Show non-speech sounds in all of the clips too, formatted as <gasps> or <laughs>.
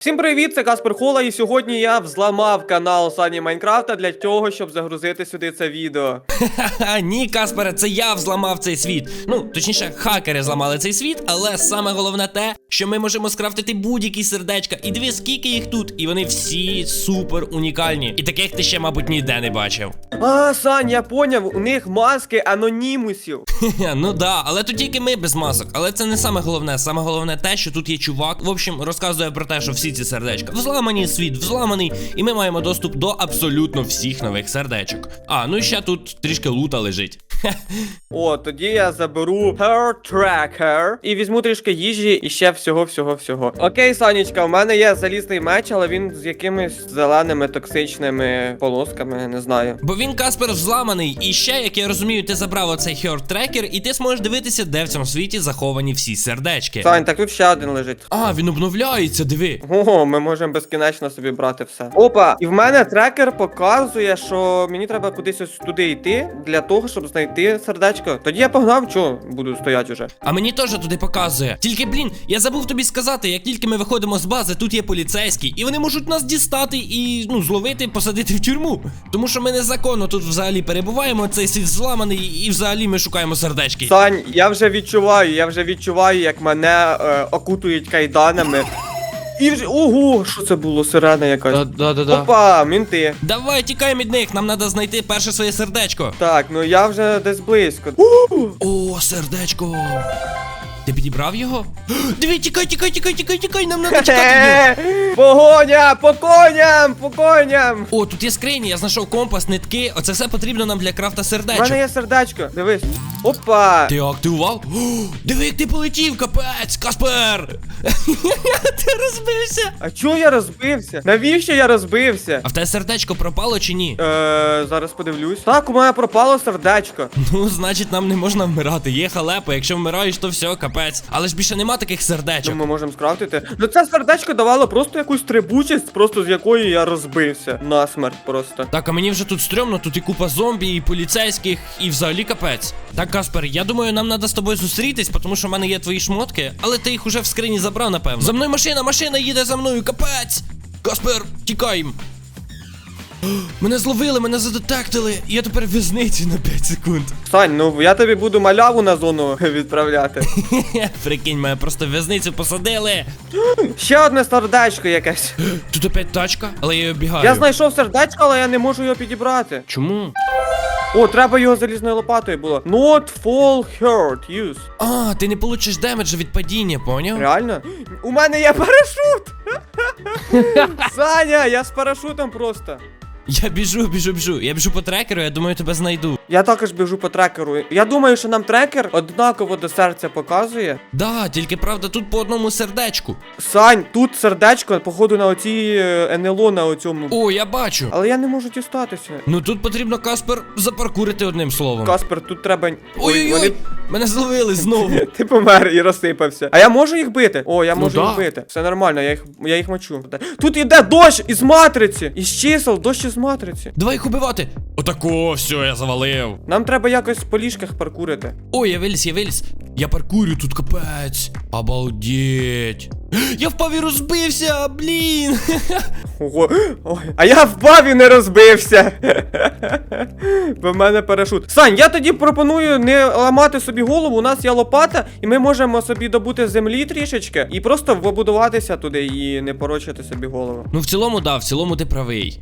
Всім привіт, це Каспер Хола, і сьогодні я взламав канал Сані Майнкрафта для того, щоб загрузити сюди це відео. Ха-ха, ні, Каспере, це я взламав цей світ. Ну, точніше, хакери зламали цей світ, але саме головне те, що ми можемо скрафтити будь-які сердечка. І диви, скільки їх тут, і вони всі супер унікальні. І таких ти ще, мабуть, ніде не бачив. А, Сань, я поняв, у них маски анонімусів. Хе-хе, ну да, але тут тільки ми без масок. Але це не саме головне. Саме головне те, що тут є чувак. В общем, розказує про те, що всі ці сердечка Взламаний світ взламаний, і ми маємо доступ до абсолютно всіх нових сердечок. А, ну і ще тут трішки лута лежить. О, тоді я заберу Hair Tracker і візьму трішки їжі і ще всього, всього, всього. Окей, Санечка, у мене є залізний меч, але він з якимись зеленими токсичними полосками, не знаю. Бо він Каспер взламаний, і ще, як я розумію, ти забрав оцей Herd Tracker, і ти зможеш дивитися, де в цьому світі заховані всі сердечки. Сань, так тут ще один лежить. А, він обновляється, диви. Ого, ми можемо безкінечно собі брати все. Опа, і в мене трекер показує, що мені треба кудись ось туди йти для того, щоб знайти сердечко. Тоді я погнав, чо буду стояти уже. А мені теж туди показує. Тільки, блін, я забув тобі сказати, як тільки ми виходимо з бази, тут є поліцейські, і вони можуть нас дістати і ну зловити, посадити в тюрму. Тому що ми незаконно тут взагалі перебуваємо, цей світ зламаний, і взагалі ми шукаємо сердечки. Сань, я вже відчуваю, я вже відчуваю, як мене е, окутують кайданами. І вже. Ого, що це було? Сирена якась. Да-да-да. Опа, мінти. Давай, тікаємо від них, нам треба знайти перше своє сердечко. Так, ну я вже десь близько. О, сердечко. Ти підібрав його? <gasps> Диви, тікай, тікай, тікай, тікай, тікай, нам треба тікати. <laughs> Погоня! По коням! По коням! О, тут є скрині, я знайшов компас, нитки. Оце все потрібно нам для крафта У мене є сердечко, дивись. Опа! Ти активував? О, <gasps> диви, як ти полетів, капець, Каспер! <laughs> ти розбився. А чого я розбився? Навіщо я розбився? А в тебе сердечко пропало чи ні? Е, зараз подивлюсь. Так, у мене пропало сердечко. Ну, значить, нам не можна вмирати. Є халепа, якщо вмираєш, то все, капець. Але ж більше нема таких сердечок. ми можемо скрафтити? Ну це сердечко давало просто якусь трибучість, просто з якої я розбився. Насмерть просто. Так, а мені вже тут стрьомно, тут і купа зомбі, і поліцейських, і взагалі капець. Так, Каспер, я думаю, нам треба з тобою зустрітись, тому що в мене є твої шмотки, але ти їх уже в скрині забрав, напевно. За мною машина, машина їде за мною, капець! Каспер, тікаємо. Мене зловили, мене задетектили, і я тепер в в'язниці на 5 секунд. Сань, ну я тобі буду маляву на зону <laughs> відправляти. <laughs> Прикинь, мене просто в в'язницю посадили. Ще одне сердечко якесь. Тут опять тачка, але я її обігаю. Я знайшов сердечко, але я не можу його підібрати. Чому? О, треба його залізною лопатою було. Not fall hurt, use. А, ти не получиш демеджа від падіння, поняв? Реально? У мене є парашут! <laughs> Саня, я з парашутом просто. Я біжу, біжу, біжу. Я біжу по трекеру, я думаю, тебе знайду. Я також біжу по трекеру. Я думаю, що нам трекер однаково до серця показує. Да, тільки правда, тут по одному сердечку. Сань, тут сердечко, походу, на оцій е, НЛО на оцьому. О, я бачу. Але я не можу дістатися. Ну тут потрібно Каспер запаркурити одним словом. Каспер, тут треба. Ой-ой-ой! Мене зловили знову. <laughs> Ти помер і розсипався. А я можу їх бити? О, я Ну можу да. бити. Все нормально, я їх, я їх мочу. Тут іде дощ із матриці! Із чисел, дощ із матриці. Давай їх убивати. Отако, все, я завалив. Нам треба якось по ліжках паркурити. Ой, я виліз, я виліз. Я паркурю тут капець. Обалдеть. Я впав і розбився, блін. Ого. Ой. А я впав і не розбився. Бо в мене парашут. Сань, я тоді пропоную не ламати собі голову. У нас є лопата, і ми можемо собі добути землі трішечки і просто побудуватися туди і не порочити собі голову. Ну, в цілому, да, в цілому ти правий.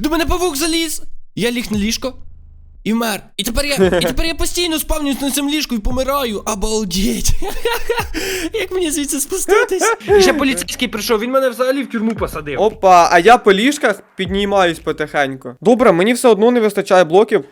До мене павук заліз! Я ліг на ліжко. І вмер. І тепер я. І <laughs> тепер я постійно спавнюсь на цьому ліжку і помираю. Обалдеть. <laughs> Як мені звідси спуститись? І ще поліцейський прийшов, він мене взагалі в тюрму посадив. Опа, а я по ліжках піднімаюсь потихеньку. Добре, мені все одно не вистачає блоків,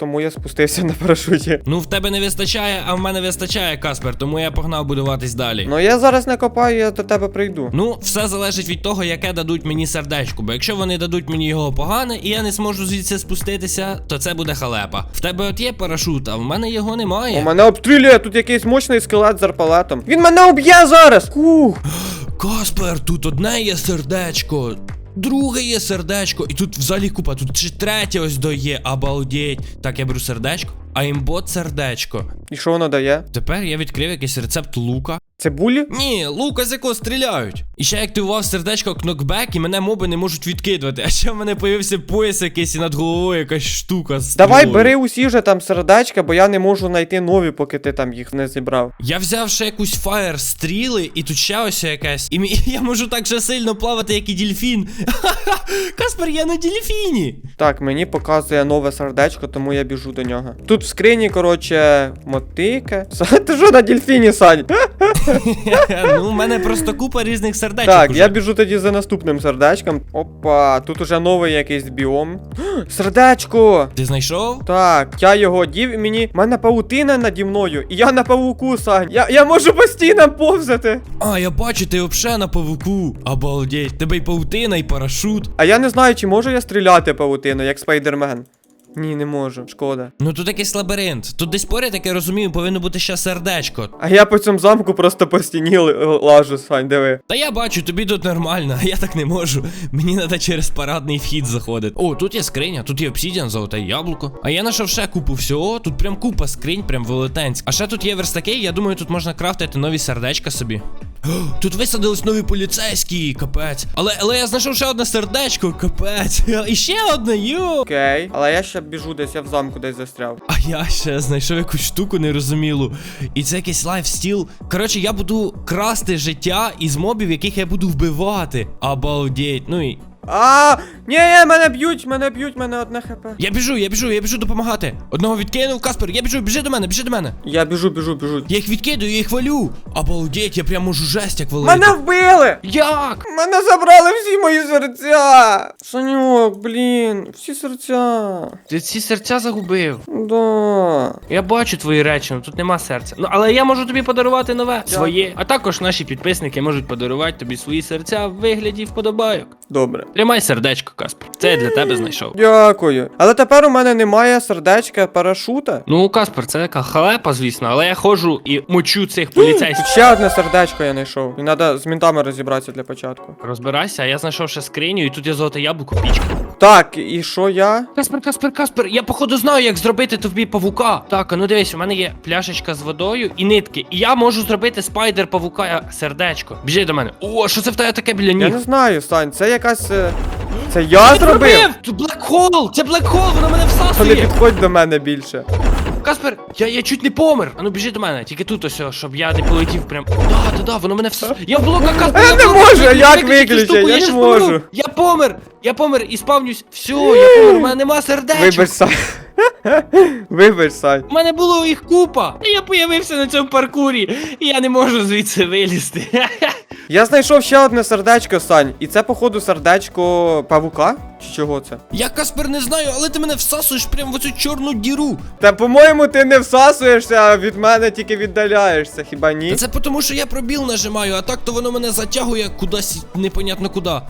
тому я спустився на парашуті. Ну, в тебе не вистачає, а в мене вистачає, Каспер, тому я погнав будуватись далі. Ну я зараз не копаю, я до тебе прийду. Ну, все залежить від того, яке дадуть мені сердечко. Бо якщо вони дадуть мені його погане, і я не зможу звідси спуститися, то це буде халепа. В тебе от є парашут, а в мене його немає. У мене обстрілює тут якийсь мощний скелет з арпалетом. Він мене уб'є зараз! Ух. Каспер, тут одне є сердечко. Друге є сердечко, і тут взагалі купа, тут ще третє ось доє, обалдеть. Так, я беру сердечко, а імбот сердечко. І що воно дає? Тепер я відкрив якийсь рецепт лука. Цибулі? Ні, лука з якого стріляють. І ще я активував сердечко кнокбек, і мене моби не можуть відкидувати. <laughs> А ще в мене появився пояс якийсь і над головою якась штука. З Давай стрілою. бери усі же там сердечка, бо я не можу знайти нові, поки ти там їх не зібрав. Я взяв ще якусь фаєр стріли, і тут ще ось якась. І мі- <laughs> я можу так же сильно плавати, як і дельфін. <laughs> Каспер, я на дельфіні. Так, мені показує нове сердечко, тому я біжу до нього. Тут скрині, коротше, мотики. <laughs> Са- Ти що на дельфіні, Сань? <laughs> ну, у мене просто купа різних сердечок. Так, уже. я біжу тоді за наступним сердечком. Опа, тут уже новий якийсь біом. <gasps> Сердечко! Ти знайшов? Так, я його дів і мені. У мене паутина наді мною. І я на павуку, Сань. Я, я можу по стінам повзати. А, я бачу, ти вообще на павуку. Обалдеть, тебе й паутина, і парашут. А я не знаю, чи можу я стріляти павутину, як спайдермен. Ні, не можу, шкода. Ну тут якийсь лабіринт. Тут десь поряд, як я розумію, повинно бути ще сердечко. А я по цьому замку просто по стіні лажу, Сань, диви. Та я бачу, тобі тут нормально, а я так не можу. Мені треба через парадний вхід заходити. О, тут є скриня, тут є обсідіан, золоте яблуко. А я знайшов ще купу всього. Тут прям купа скринь, прям велетенськ. А ще тут є верстаки, я думаю, тут можна крафтити нові сердечка собі. <gasps> Тут висадились нові поліцейські, капець. Але, але я знайшов ще одне сердечко, капець. <laughs> І ще одне, ю. Окей. Але я ще біжу десь, я в замку десь застряв. А я ще знайшов якусь штуку нерозумілу. І це якийсь лайфстіл. Коротше, я буду красти життя із мобів, яких я буду вбивати. Обалдеть. Ну і. А, ні, ні, мене б'ють, мене б'ють, мене одне хп. Я біжу, я біжу, я біжу допомагати. Одного відкинув, Каспер, я біжу, біжи до мене, біжи до мене. Я біжу, біжу, біжу. Я їх відкидаю, я їх валю. Обалдеть, я прям можу жесть як валити. Мене вбили! Як? Мене забрали всі мої серця! Саньок, блін, всі серця. Ти ці серця загубив. Да. Я бачу твої речі, ну тут нема серця. Ну але я можу тобі подарувати нове своє. А також наші підписники можуть подарувати тобі свої серця в вигляді вподобайок. Добре. Тримай сердечко, Каспер. Це я для тебе знайшов. Дякую. Але тепер у мене немає сердечка парашута. Ну, Каспер, це така халепа, звісно, але я ходжу і мочу цих поліцейських. ще одне сердечко я знайшов. І треба з мінтами розібратися для початку. Розбирайся, а я знайшов ще скриню, і тут є золоте яблуко пічка. Так, і що я? Каспер, Каспер, Каспер, я походу знаю, як зробити тобі павука. Так, а ну дивись, у мене є пляшечка з водою і нитки. І я можу зробити спайдер павука сердечко. Біжи до мене. О, що це в тебе таке біля Я не знаю, Сань, це якась. е, Це я зробив? Це блекхол! Це блекхол, воно мене То не всасує! підходь до мене більше. Каспер, я, я чуть не помер. А ну біжи до мене, тільки тут ось, щоб я не полетів прям. Да, да, да, воно мене всасує. Я в блока Каспер, Я в не блока. можу, Виключи, як виключи цю виключити? Я не щас помру. можу. Я помер! Я помер і спавнюсь. Все, я помер, у мене нема сердечок. Вибач, Сань. <laughs> Вибач, Сань. У мене було їх купа. Я появився на цьому паркурі, і я не можу звідси вилізти. <laughs> Я знайшов ще одне сердечко, Сань. І це, походу, сердечко павука? Чи чого це? Я Каспер не знаю, але ти мене всасуєш прямо в оцю чорну діру. Та по-моєму, ти не всасуєшся, а від мене тільки віддаляєшся, хіба ні? Та це тому, що я пробіл нажимаю, а так то воно мене затягує кудись непонятно куди.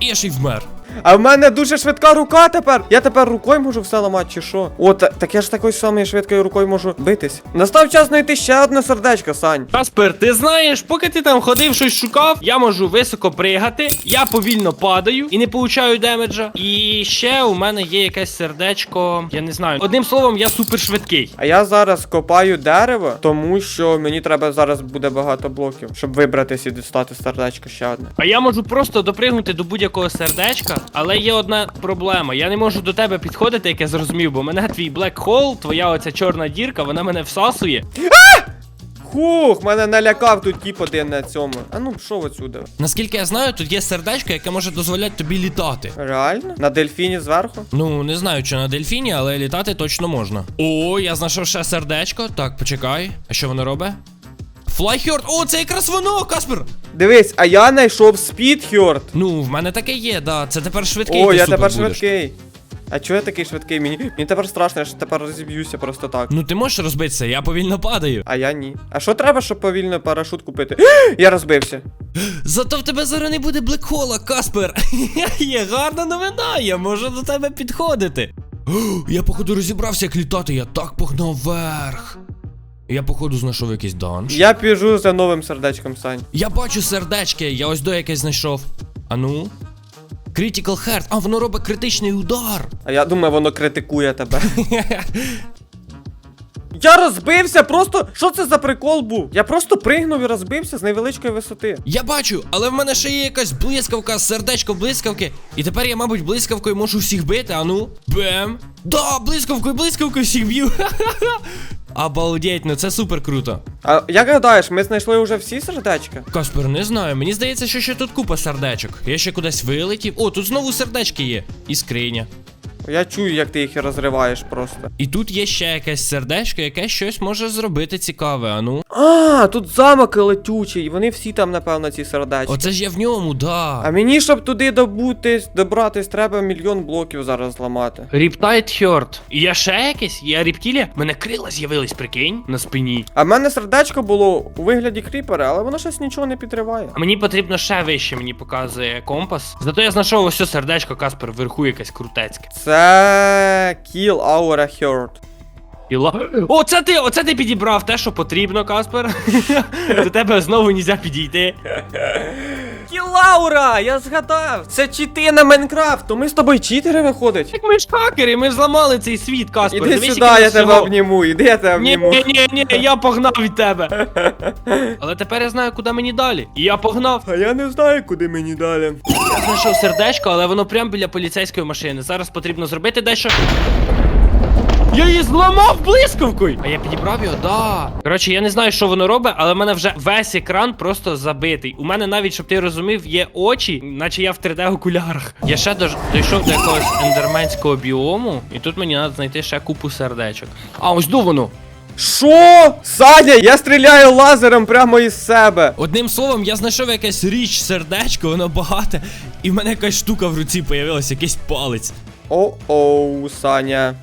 І я ще й вмер. А в мене дуже швидка рука тепер. Я тепер рукою можу все ламати, чи що? О, та, так я ж такою самою швидкою рукою можу битись. Настав час знайти ще одне сердечко, Сань. Каспер, ти знаєш, поки ти там ходив, щось шукав, я можу високо пригати, я повільно падаю і не получаю демеджа. І ще у мене є якесь сердечко. Я не знаю. Одним словом, я супер швидкий. А я зараз копаю дерево, тому що мені треба зараз буде багато блоків, щоб вибратись і дістати сердечко ще одне. А я можу просто допригнути до будь-якого сердечка, але є одна проблема. Я не можу до тебе підходити, як я зрозумів, бо мене твій black hole, твоя оця чорна дірка, вона мене всасує. Хух, мене налякав тут тіп один на цьому. А ну пішов отсюди. Наскільки я знаю, тут є сердечко, яке може дозволяти тобі літати. Реально? На дельфіні зверху? Ну, не знаю, чи на дельфіні, але літати точно можна. О, я знайшов ще сердечко. Так, почекай. А що воно робить? Флайхьорд! О, це якраз воно, Каспер! Дивись, а я знайшов спідхьорд. Ну, в мене таке є, да. Це тепер швидкий. О, ти я супер тепер будеш. швидкий. А чого я такий швидкий? Мені, мені тепер страшно, я ж тепер розіб'юся просто так. Ну ти можеш розбитися, я повільно падаю. А я ні. А що треба, щоб повільно парашут купити? <gasps> я розбився. <gasps> Зато в тебе зараз не буде блекхола, Каспер. <laughs> Є гарна новина, я можу до тебе підходити. <gasps> Я, походу, розібрався, як літати, я так погнав вверх. Я, походу, знайшов якийсь данж. Я біжу за новим сердечком, Сань. Я бачу сердечки, я ось до якесь знайшов. А ну? Critical Heart. А, воно робить критичний удар. А я думаю, воно критикує тебе. Я розбився, просто що це за прикол був? Я просто пригнув і розбився з невеличкої висоти. Я бачу, але в мене ще є якась блискавка, сердечко блискавки. І тепер я, мабуть, блискавкою можу всіх бити, а ну. Бем. Да, блискавкою, блискавкою всіх б'ю. <laughs> Обалдеть, ну це супер круто. А як гадаєш, ми знайшли вже всі сердечка? Каспер, не знаю. Мені здається, що ще тут купа сердечок. Я ще кудись вилетів. О, тут знову сердечки є. І скриня. Я чую, як ти їх розриваєш просто. І тут є ще якесь сердечко, яке щось може зробити цікаве, а ну. А, тут замок летючий, вони всі там, напевно, ці сердечки. Оце ж я в ньому, да. А мені, щоб туди добутись, добратись, треба мільйон блоків зараз зламати. Ріптайт Хьорт. І я ще якесь? Я ріптілія? Мене крила з'явились, прикинь, на спині. А в мене сердечко було у вигляді кріпера, але воно щось нічого не підриває. А мені потрібно ще вище, мені показує компас. Зато я знайшов ось сердечко, Каспер, вверху якесь крутецьке. Це Kill our herd. І ла... Оце ти, оце ти підібрав те, що потрібно, Каспер. <laughs> До тебе знову нельзя підійти. <laughs> Кілаура! Я згадав! Це чити на Майнкрафт, то ми з тобою читери виходить. Так ми ж хакери, ми зламали цей світ, Каспер. Іди Дивись, сюди, який я нас тебе всього- обніму, іди я тебе Ні, обніму. ні, ні, ні, я погнав від тебе. <laughs> Але тепер я знаю, куди мені далі. І я погнав. А я не знаю, куди мені далі. Я знайшов сердечко, але воно прямо біля поліцейської машини. Зараз потрібно зробити дещо. Я її зламав блискавкою! А я підібрав його, да. Коротше, я не знаю, що воно робить, але в мене вже весь екран просто забитий. У мене навіть, щоб ти розумів, є очі, наче я в 3D-окулярах. Я ще дож... дійшов до якогось ендерменського біому, і тут мені треба знайти ще купу сердечок. А, ось до воно. Що? Саня, я стріляю лазером прямо із себе. Одним словом, я знайшов якесь річ сердечко, воно багате, і в мене якась штука в руці появилась, якийсь палець. О-оу, Саня.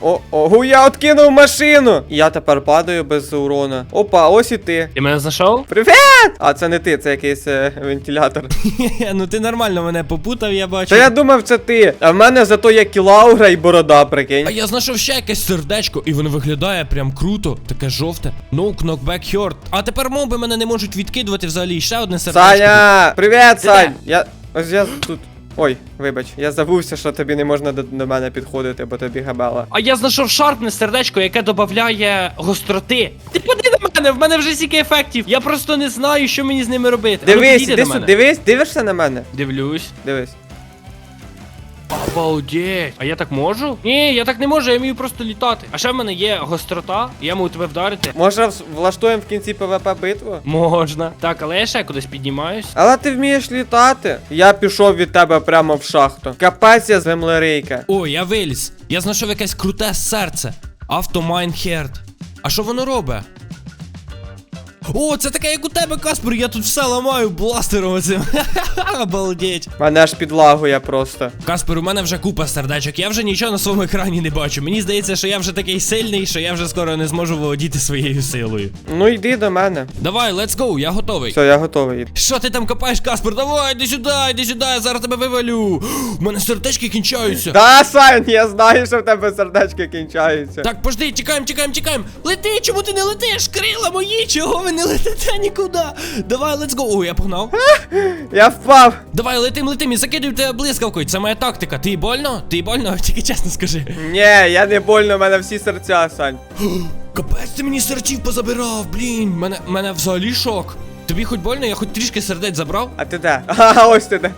О-оу, я откинув машину. І я тепер падаю без урона. Опа, ось і ти. Ти мене знайшов? Привіт! А це не ти, це якийсь е, вентилятор. <laughs> ну ти нормально мене попутав, я бачу. Та я думав, це ти. А в мене зато є кілаура і борода, прикинь. А я знайшов ще якесь сердечко, і воно виглядає прям круто, таке жовте. No knockback hurt. А тепер моби мене не можуть відкидувати взагалі. Ще одне сердечко. Саня! Привіт, Сань! Я. Ось я тут. Ой, вибач, я забувся, що тобі не можна до, до мене підходити, бо тобі габела. А я знайшов шарпне сердечко, яке додає гостроти. Ти поди на мене, в мене вже стільки ефектів. Я просто не знаю, що мені з ними робити. Ну, Дивись, іди сюди, дивись, дивишся на мене? Дивлюсь. Дивись. Обалдеть. А я так можу? Ні, я так не можу, я вмію просто літати. А ще в мене є гострота, я можу тебе вдарити. Може вс- влаштуємо в кінці ПВП битву? Можна. Так, але я ще кудись піднімаюсь. Але ти вмієш літати. Я пішов від тебе прямо в шахту. Капець я землерийка. О, я виліз. Я знайшов якесь круте серце. Автомайн Херт. А що воно робить? О, це таке, як у тебе, Каспер, я тут все ламаю бластером оцим. <laughs> Обалдеть. Мене аж підлагує просто. Каспер, у мене вже купа сердечок, я вже нічого на своєму екрані не бачу. Мені здається, що я вже такий сильний, що я вже скоро не зможу володіти своєю силою. Ну йди до мене. Давай, let's go, я готовий. Все, я готовий. Що ти там копаєш, Каспер? Давай, йди сюди, йди сюди, я зараз тебе вивалю. <gasps> У мене сердечки кінчаються. Да, Сань, я знаю, що в тебе сердечки кінчаються. Так, пожди, чекаємо, чекаємо, чекаємо. Лети, чому ти не летиш? Крила мої, чого ви не летите нікуди? Давай, let's go. О, я погнав. <laughs> Я впав. Давай, летим, летим і закидуй тебе блискавкою. Це моя тактика. Ти больно? Ти больно? <laughs> Тільки чесно скажи. Ні, я не больно, в мене всі серця, Сань. <gasps> Капець, ти мені серців позабирав, блін. Мене, мене взагалі шок. Тобі хоч больно, я хоч трішки сердець забрав. А ти де? <laughs> Ага, ось ти де.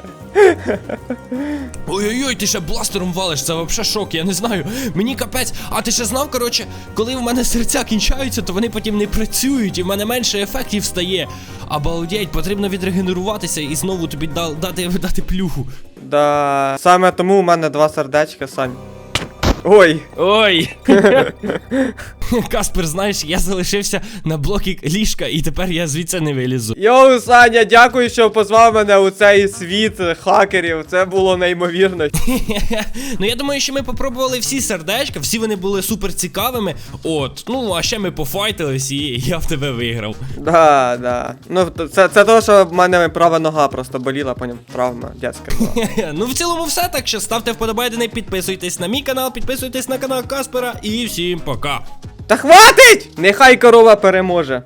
Ой-ой-ой, ти ще бластером валиш, це вообще шок, я не знаю. Мені капець. А ти ще знав, коротше, коли в мене серця кінчаються, то вони потім не працюють, і в мене менше ефектів стає. Обалдеть, потрібно відрегенеруватися і знову тобі дати, дати плюху. Да. Саме тому у мене два сердечка, Сань. Ой. Ой. <laughs> Каспер, знаєш, я залишився на блокі ліжка, і тепер я звідси не вилізу. Йоу, Саня, дякую, що позвав мене у цей світ хакерів. Це було неймовірно. <laughs> ну я думаю, що ми попробували всі сердечка, всі вони були супер цікавими. От, ну а ще ми пофайтились, і я в тебе виграв. Да, да. Ну, це, це то, що в мене права нога просто боліла, поняв. Травма, дядька <laughs> ну в цілому все, так що ставте вподобайдени, підписуйтесь на мій канал, підписуйтесь на канал Каспера і всім пока. Та хватить! Нехай корова переможе.